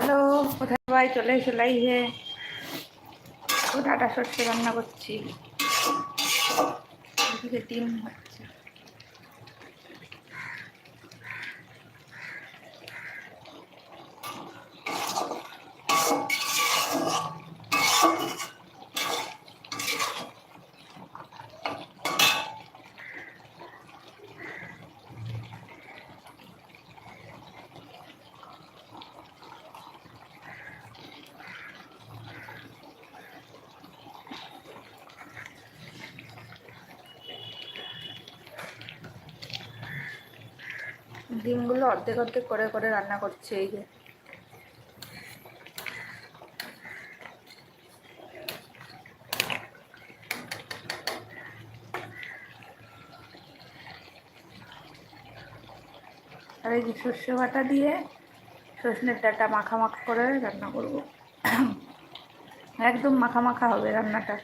Hello কোথায় ভাই চলে এসো লাইভে। ও ডাটা সর্ষে রান্না করছি। ডিম হচ্ছে। ডিমগুলো অর্ধেক অর্ধেক করে করে রান্না করছে, এই যে। আর এই সর্ষে বাটা দিয়ে সর্ষের ডাটা মাখা মাখা করে রান্না করব। একদম মাখা মাখা হবে রান্নাটা।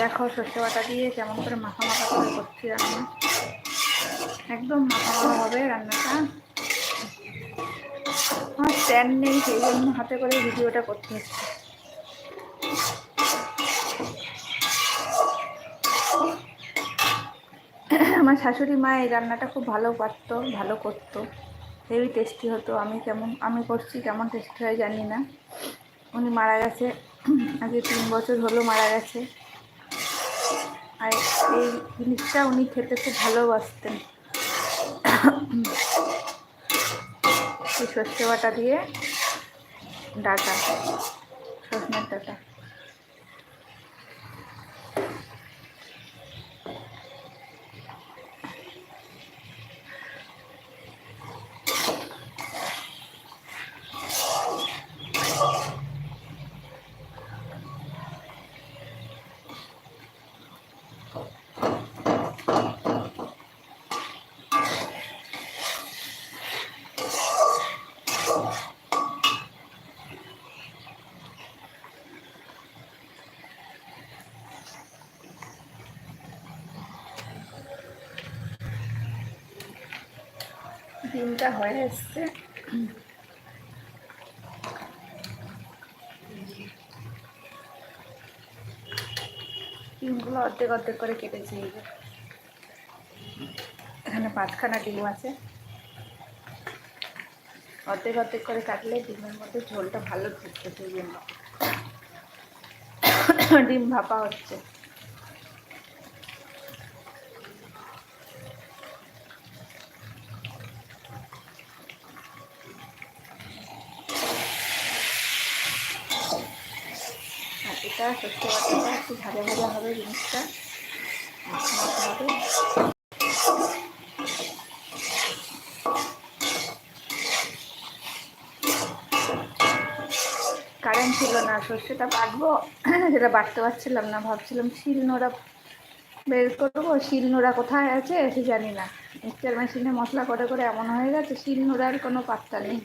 দেখো সর্ষে বাটা দিয়ে কেমন করে মাখা মাখা করে করছি রান্না। একদম মাখা মাখা হবে রান্নাটা। আমার স্ট্যান্ড নেই, সেই জন্য হাতে করে ভিডিওটা করতে হচ্ছে। আমার শাশুড়ি মা এই রান্নাটা খুব ভালো পারতো, ভালো করতো। হেভি টেস্টি হতো। আমি কেমন, আমি করছি কেমন টেস্টি হয় জানি না। উনি মারা গেছে, আগে তিন বছর হলো মারা গেছে। আর এই জিনিসটা উনি খেতে খুব ভালোবাসতেন। এই সর্ষে বাটা দিয়ে ডাটা সজনের ডাটা। ডিমটা হয়ে এসছে। ডিমগুলো অর্ধেক অর্ধেক করে কেটেছি এখানে পাঁচখানা ডিম আছে। অর্ধেক অর্ধেক করে কাটলে ডিমের মধ্যে ঝোলটা ভালো ঢুকছে সেই জন্য। ডিম ভাপা হচ্ছে। বাটাটা একটু ভাজা ভাজা হবে জিনিসটা। হবে কারেন্ট ছিল না, সর্ষেটা বাটবো যেটা বাটতে পারছিলাম না, ভাবছিলাম শিল নোড়া বের করব। শিল নোড়া কোথায় আছে সে জানি না। মিক্সচার মেশিনে মশলা করে করে এমন হয়ে গেছে শিল নোড়ার কোনো পাত্তা নেই।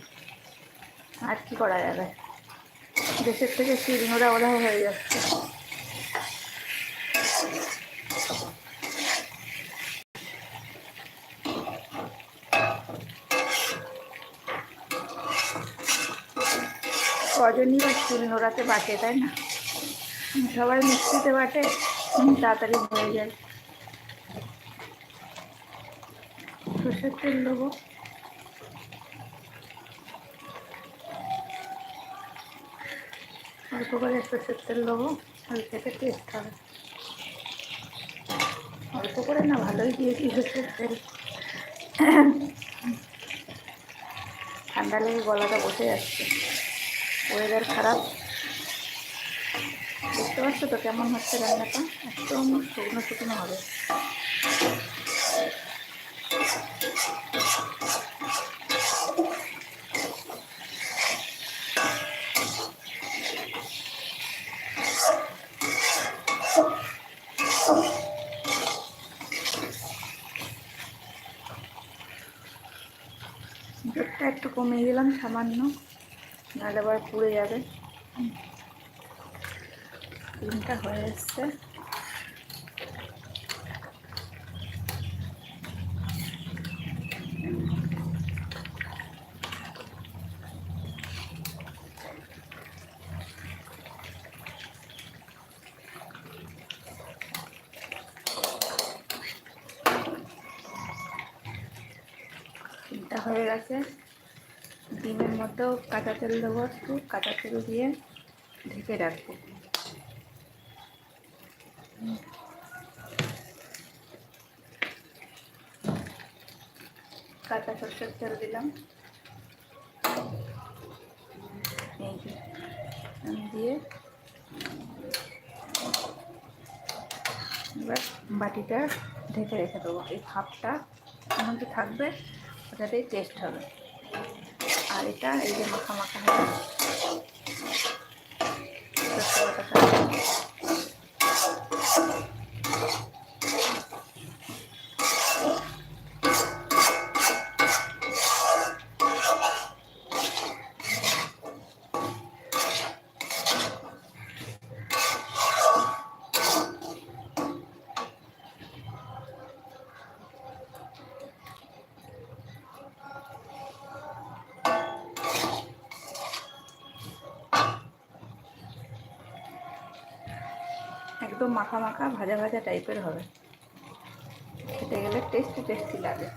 আর কি করা যাবে? দেশের থেকে শিল নোড়া ওরাও হয়ে যাচ্ছে। কজনই বা শিল নোড়াতে বাটে তাই না? সবাই মিক্সিতে বাটে তাড়াতাড়ি হয়ে যায়। সর্ষের তেল দেবো। অল্প করে সর্ষের তেল দেবো ওই থেকে টেস্ট হবে। অল্প করে না, ভালোই দিয়েছি সর্ষের তেল ঠান্ডা লেগে গলাটা বসে যাচ্ছে। ওয়েদার খারাপ। বুঝতে পারছ তো কেমন হচ্ছে রান্নাটা? একদম শুকনো শুকনো হবে জোরটা একটু কমিয়ে দিলাম সামান্য নাহলে আবার পুড়ে যাবে। ডিমটা হয়ে এসছে। হয়ে গেছে। ডিমের মধ্যেও কাঁচা তেল দেবো একটু, কাঁচা তেল দিয়ে ঢেকে রাখব। কাঁচা সরষের তেল দিলাম। এই দিয়ে এবার বাটিটা ঢেকে রেখে দেবো। এই ভাপটা মধ্যে থাকবে, ওটাতেই টেস্ট হবে। আর এটা এই যে মাখা মাখা মাখা মাখা ভাজা ভাজা টাইপের হবে। খেতে গেলে টেস্টি টেস্টি লাগে।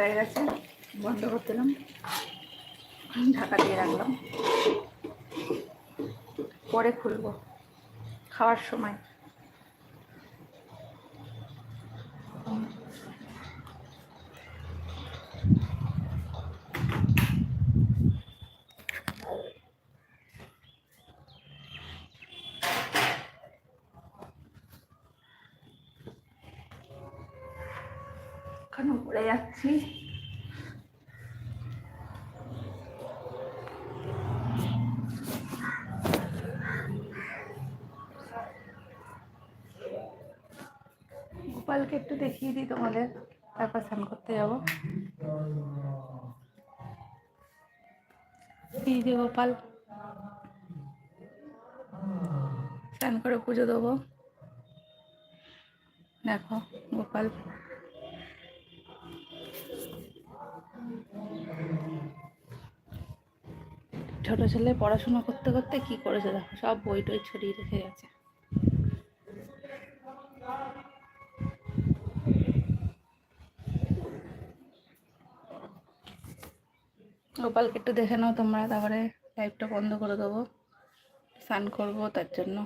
হয়ে গেছে। বন্ধ করে দিলাম ঢাকা দিয়ে রাখলাম। পরে খুলব। খাওয়ার সময়। পড়ে যাচ্ছি গোপালকে একটু দেখিয়ে দিই তোমাদের তারপর স্নান করতে যাব এই যে গোপাল স্নান করে পুজো দেবো দেখো গোপাল ছোট ছেলে পড়াশোনা করতে করতে কি করেছে দেখো, সব বই টই ছড়িয়ে রেখে গেছে। গোপালকে একটু দেখে নাও তোমরা, তারপরে লাইভটা বন্ধ করে দেবো। স্নান করব তার জন্য।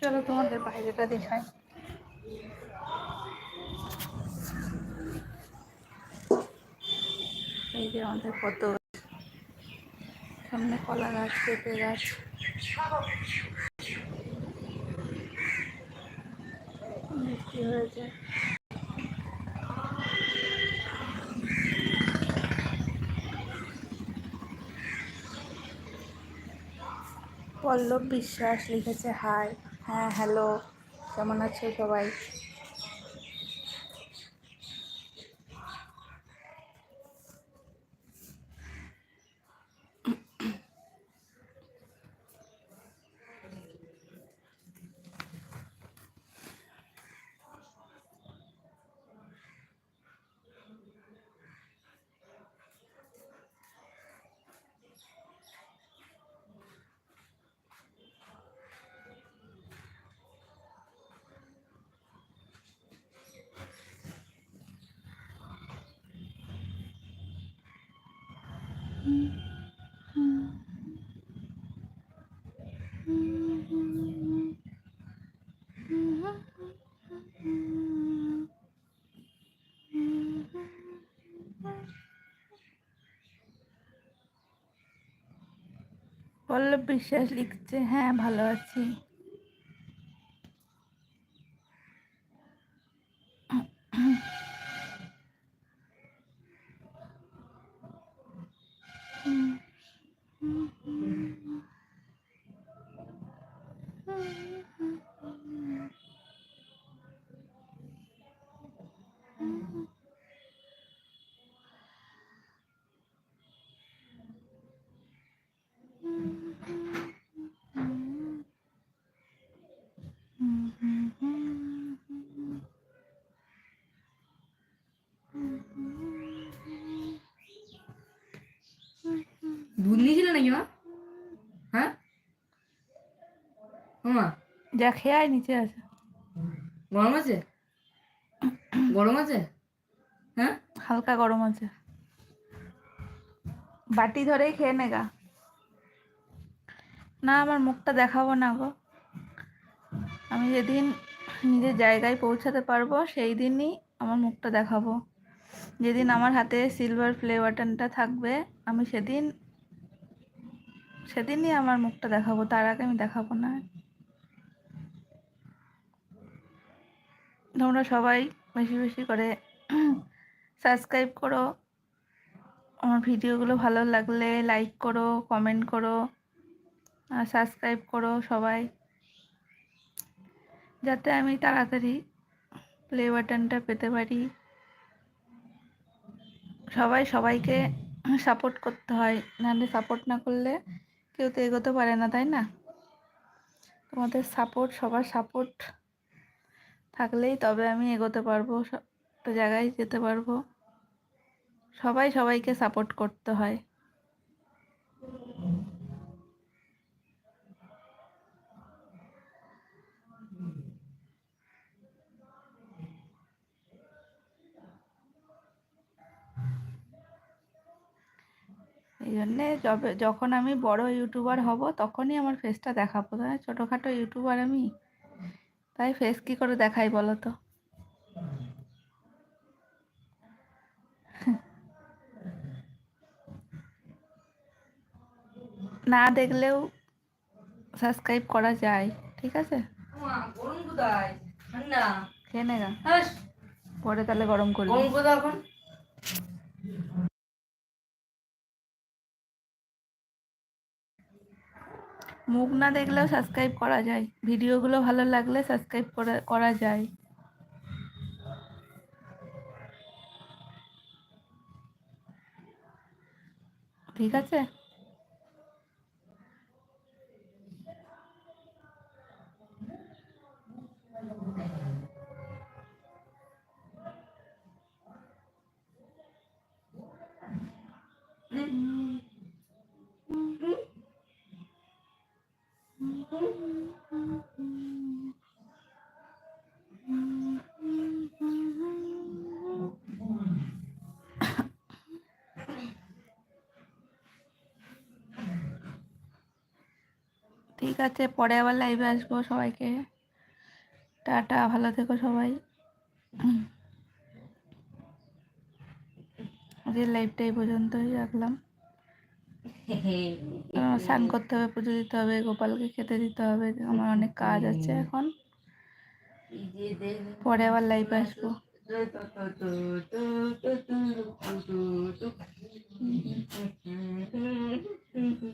চলো তোমাদের বাইরেটা দেখাই। এই যে আমাদের কত সামনে কলা গাছ, পেঁপে গাছ। হয়েছে। পল্লব বিশ্বাস লিখেছে, হাই। হ্যাঁ হ্যালো কেমন আছো সবাই? পল্লব বিশ্বাস লিখছে হ্যাঁ ভালো আছি দুধ নিয়েছিলে নাকি মা হ্যাঁ ও মা যা খেয়ে আয় নিচে আছে। গরম আছে? গরম আছে? হ্যাঁ? হালকা গরম আছে। বাটি ধরেই খেয়ে নেগা না আমার মুখটা দেখাবো না গো। আমি যেদিন নিজের জায়গায় পৌঁছাতে পারব সেই দিনই আমার মুখটা দেখাবো। যেদিন আমার হাতে সিলভার প্লে বাটনটা থাকবে আমি সেদিন সেদিনই আমার মুখটা দেখাবো। তার আগে আমি দেখাবো না। তোমরা সবাই বেশি বেশি করে সাবস্ক্রাইব করো। আমার ভিডিওগুলো ভালো লাগলে লাইক করো কমেন্ট করো, আর সাবস্ক্রাইব করো সবাই। যাতে আমি তাড়াতাড়ি প্লে বাটনটা পেতে পারি। সবাই সবাইকে সাপোর্ট করতে হয়। নাহলে সাপোর্ট না করলে কেউ তো এগোতে পারে না, তাই না? তোমাদের সাপোর্ট সবার সাপোর্ট থাকলেই তবে আমি এগোতে পারব একটা জায়গায় যেতে পারব। সবাই সবাইকে সাপোর্ট করতে হয়। এই জন্যে যবে, যখন আমি বড় ইউটিউবার হব, তখনই আমার ফেসটা দেখাবো। ছোটোখাটো ইউটিউবার আমি। তাই ফেস কি করে দেখাই বলো তো? না দেখলেও সাবস্ক্রাইব করা যায় ঠিক আছে? খেয়ে পরে তাহলে গরম করবি। গরম এখন? মুখ না দেখলেও সাবস্ক্রাইব করা যায়। ভিডিওগুলো ভালো লাগলে সাবস্ক্রাইব করা যায়। ঠিক আছে? ঠিক আছে, পরে আবার লাইভে আসব সবাইকে। টাটা, ভালো থেকো সবাই। আজকের লাইভটা এই পর্যন্তই রাখলাম। স্নান করতে হবে, পুজো দিতে হবে, গোপালকে খেতে দিতে হবে, আমার অনেক কাজ আছে এখন। পরে আবার লাইভ আসব।